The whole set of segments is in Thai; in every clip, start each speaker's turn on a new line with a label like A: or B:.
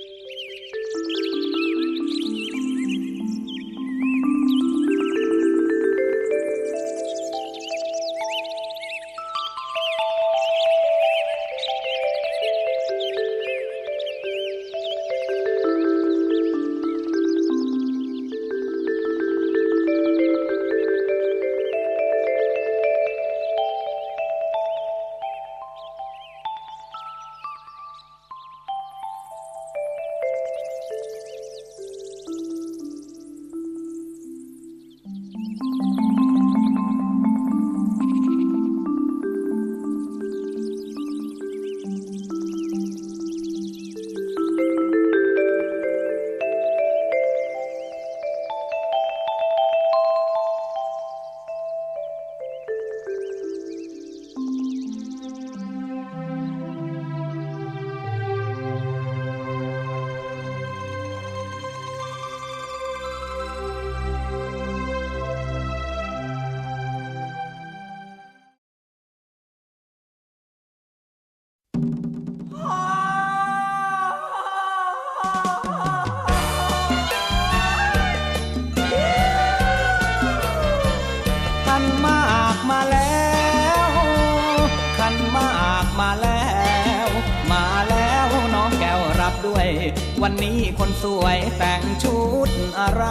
A: Thank you. ด้วย วันนี้คนสวยแต่งชุดอะไร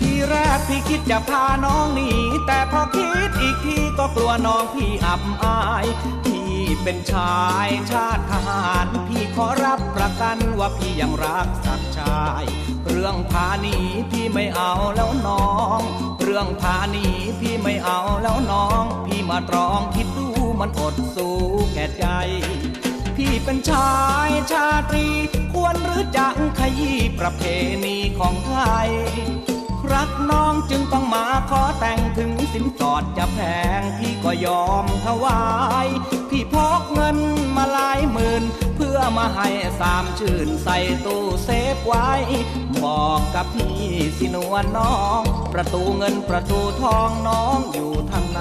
A: ทีแรกพี่คิดจะพาน้องหนีแต่พอคิดอีกทีก็กลัวน้องพี่อับอาย พี่เป็นชายชาติทหาร พี่ขอรับประกันว่าพี่ยังรักสักชาย รื่องพาหนีพี่ไม่เอาแล้วน้อง เรื่องพาหนีพี่ไม่เอาแล้วน้อง พี่มาตรองคิดดูมันอดสู้แก่ใจ พี่เป็นชายชาตรี ควรหรือจังขยี้ประเพณีของไทยรักน้องจึงต้องมาขอแต่งถึงสินสอดจะแพงพี่ก็ยอมถวาย พี่พกเงินมาหลายหมื่น พื่อมาให้สามชื่นใส่ตู้เซฟไว้ บอกกับพี่สินวลน้อง ประตูเงินประตูทองน้องอยู่ทางใน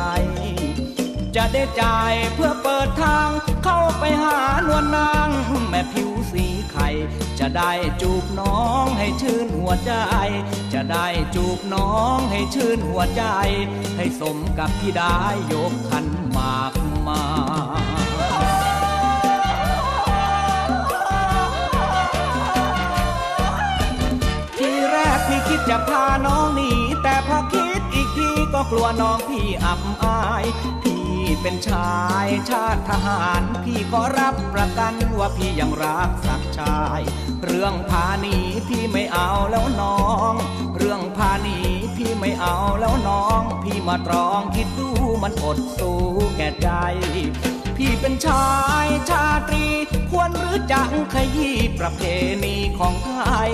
A: จะได้จ่ายเพื่อเปิดทาง เข้าไปหานวลนางแม่ผิวสีไข่ จะได้จูบน้องให้ชื่นหัวใจ จะได้จูบน้องให้ชื่นหัวใจ ให้สมกับที่ได้ยกขันหมากมา จะพาน้องหนีแต่พอคิดอีกทีก็กลัวน้องพี่อับอาย พี่เป็นชายชาติทหาร พี่ขอรับประกันว่าพี่ยังรักสักชาย เรื่องพาหนีพี่ไม่เอาแล้วน้อง เรื่องพาหนีพี่ไม่เอาแล้วน้อง พี่มาตรองคิดดูมันอดสู้แก่ใจพี่เป็นชายชาตรี ควรหรือจังขยี้ประเพณีของไทย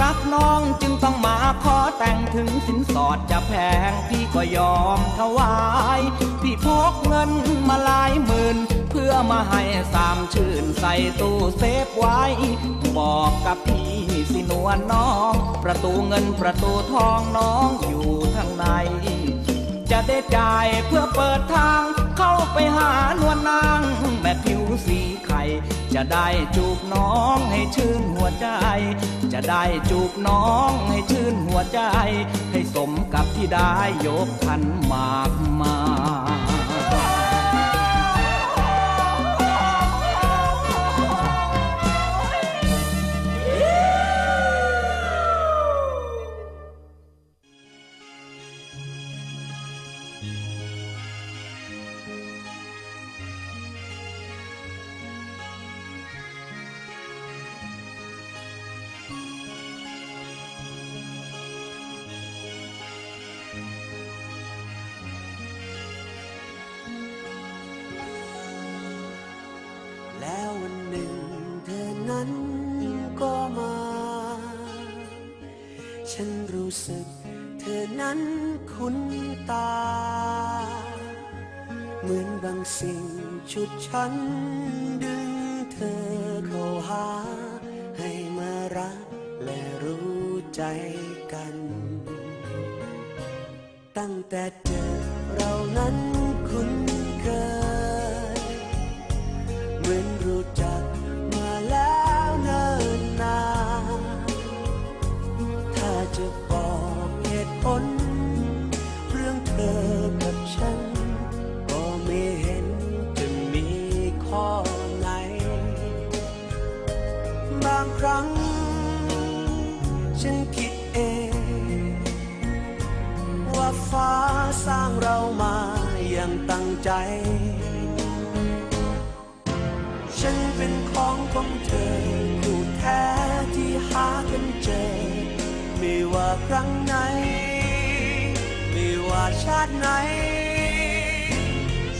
A: รักน้องจึงต้องมาขอแต่งถึงสินสอดจะแพงพี่ก็ยอมถวาย พี่พกเงินมาหลายหมื่น เพื่อมาให้สามชื่นใส่ตู้เซฟไว้ บอกกับพี่สินวลน้อง ประตูเงินประตูทองน้องอยู่ทางใน จะได้จ่ายเพื่อเปิดทาง ได้จูบน้องให้ชื่นหัวใจ จะได้จูบน้องให้ชื่นหัวใจ ให้สมกับที่ได้ยกขันหมากมา
B: สึก เธอนั้นคุ้นตา เหมือนบางสิ่งชุดฉัน ดึงเธอเข้าหา ให้มารักและรู้ใจกัน ตั้งแต่เจอเรานั้นคุ้นเคย จะบอกเหตุผล เรื่องเธอกับฉัน ก็ไม่เห็นจะมีข้อไหน บางครั้ง ฉันคิดเอง ว่าฟ้าสร้างเรามาอย่างตั้งใจ ฉันเป็นของของเธอ ครั้งไหน ไม่ว่าชาติไหน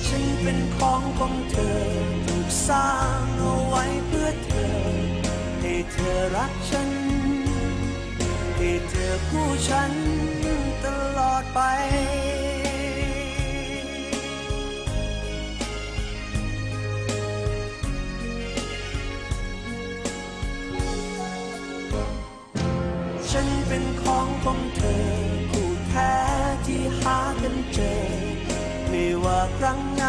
B: ฉันเป็นของของเธอ ถูกสร้างเอาไว้เพื่อเธอ ให้เธอรักฉัน ให้เธอคู่ฉันตลอดไป ฉันเป็นของของเธอ คู่แท้ที่หากันเจอ ไม่ว่าครั้งไหน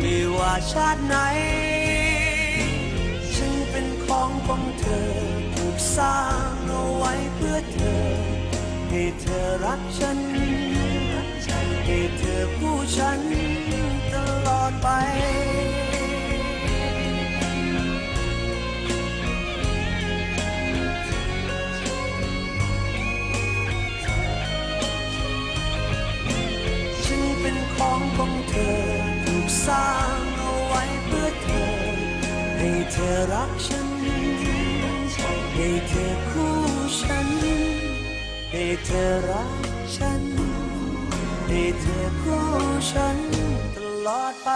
B: ไม่ว่าชาติไหน ฉันเป็นของของเธอ ถูกสร้างเอาไว้เพื่อเธอ ให้เธอรักฉัน ให้เธอคู่ฉัน ให้เธอรักฉัน ให้เธอคู่ฉัน ให้เธอรักฉัน ให้เธอคู่ฉันตลอดไป